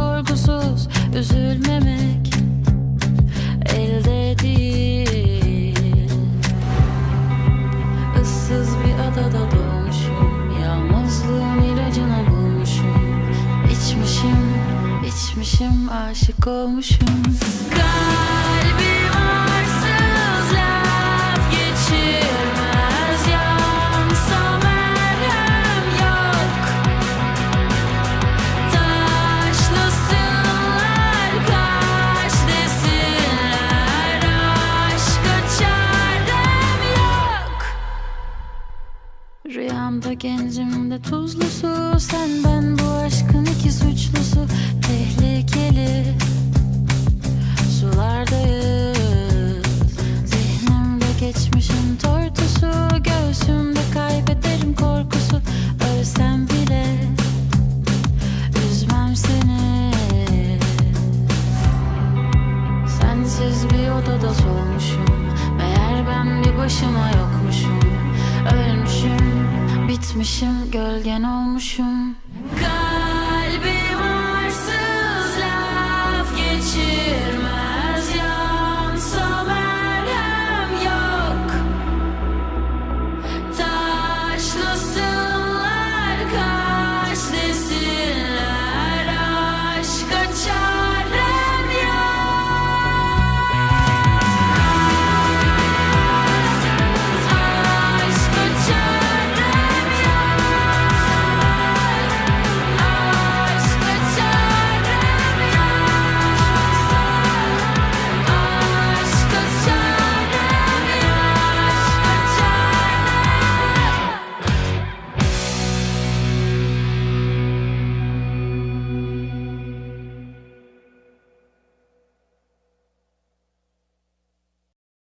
sorgusuz Üzülmemek elde değil. Issız bir adada doğmuşum Yalnızlığın ilacını bulmuşum. İçmişim, içmişim, aşık olmuşum. Kalbim Rüyamda gencim de tuzlu su Sen ben bu aşkın iki suçlusu Tehlikeli. Sulardayız Zihnimde geçmişim tortusu Göğsümde kaybederim korkusu Ölsem bile üzmem seni. Sensiz bir odada solmuşum Meğer ben bir başıma yokmuşum Bitmişim, gölgen olmuşum